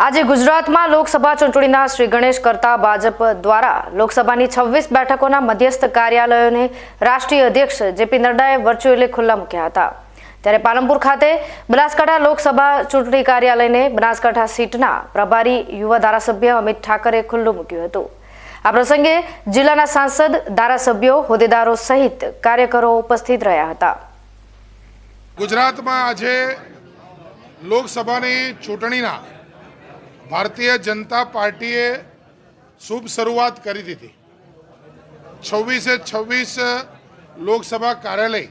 આજે ગુજરાતમાં લોકસભા ચૂંટણીના શ્રી ગણેશ કરતા ભાજપ દ્વારા લોકસભાની છવ્વીસ બેઠકોના મધ્યસ્થ કાર્યાલયોને રાષ્ટ્રીય અધ્યક્ષ જેપી નડ્ડાએ વર્ચ્યુઅલી ખુલ્લા મૂક્યા હતા. ત્યારે પાલનપુર ખાતે બનાસકાંઠા લોકસભા ચૂંટણી કાર્યાલયને બનાસકાંઠા સીટના પ્રભારી યુવા ધારાસભ્ય અમિત ઠાકરે ખુલ્લું મૂક્યું હતું. આ પ્રસંગે જિલ્લાના સાંસદ, ધારાસભ્યો, હોદ્દેદારો સહિત કાર્યકરો ઉપસ્થિત રહ્યા હતા. ગુજરાતમાં આજે લોકસભાની ચૂંટણીના ભારતીય જનતા પાર્ટીએ શુભ શરૂઆત કરી દીધી. છવ્વીસે છવ્વીસ લોકસભા કાર્યાલય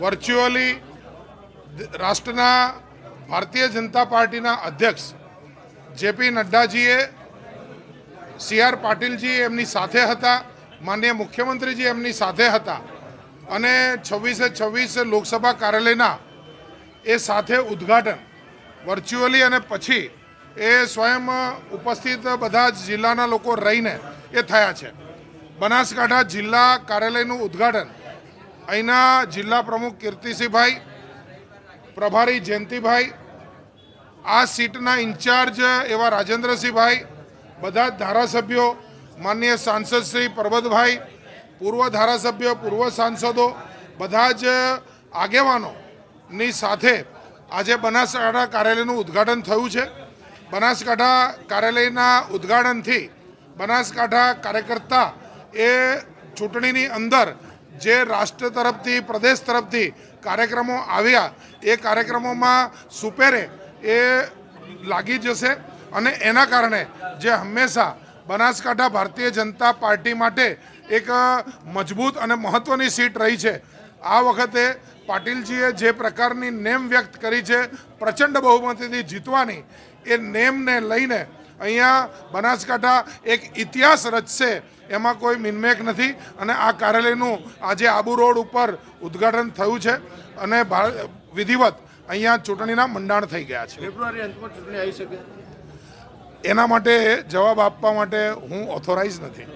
વર્ચ્યુઅલી રાષ્ટ્રના ભારતીય જનતા પાર્ટીના અધ્યક્ષ જેપી નડ્ડાજીએ, સી આર પાટીલજી એમની સાથે હતા, માન્ય મુખ્યમંત્રીજી એમની સાથે હતા અને છવ્વીસે છવ્વીસ લોકસભા કાર્યાલયના એ સાથે ઉદ્ઘાટન વર્ચ્યુઅલી અને પછી એ સ્વયં ઉપસ્થિત બધા જ જિલ્લાના લોકો રહીને એ થયા છે. બનાસકાંઠા જિલ્લા કાર્યાલયનું ઉદ્ઘાટન અહીંના જિલ્લા પ્રમુખ કીર્તિસિંહભાઈ, પ્રભારી જયંતિભાઈ, આ સીટના ઇન્ચાર્જ એવા રાજેન્દ્રસિંહભાઈ, બધા જ ધારાસભ્યો માનનીય સાંસદ શ્રી પરબતભાઈ, પૂર્વ ધારાસભ્યો, પૂર્વ સાંસદો, બધા જ આગેવાનોની સાથે આજે બનાસકાંઠા કાર્યાલયનું ઉદ્ઘાટન થયું છે. બનાસકાંઠા કાર્યાલયના ઉદ્ઘાટનથી બનાસકાંઠા કાર્યકર્તા એ ચૂંટણીની અંદર જે રાષ્ટ્ર તરફથી, પ્રદેશ તરફથી કાર્યક્રમો આવ્યા, એ કાર્યક્રમોમાં સુપેરે એ લાગી જશે અને એના કારણે જે હંમેશા બનાસકાંઠા ભારતીય જનતા પાર્ટી માટે એક મજબૂત અને મહત્ત્વની સીટ રહી છે આ વખતે પાટીલજીએ જે પ્રકારની નેમ વ્યક્ત કરી છે પ્રચંડ બહુમતીથી જીતવાની એ નેમને લઈને અહીંયા બનાસકાંઠા એક ઇતિહાસ રચશે એમાં કોઈ મિનમેક નથી અને આ કાર્યાલયનું આજે આબુ રોડ ઉપર ઉદ્ઘાટન થયું છે અને વિધિવત અહીંયા ચૂંટણીના મંડાણ થઈ ગયા છે. ફેબ્રુઆરી અંતમાં ચૂંટણી આવી શકે? એના માટે જવાબ આપવા માટે હું ઓથોરાઇઝ નથી.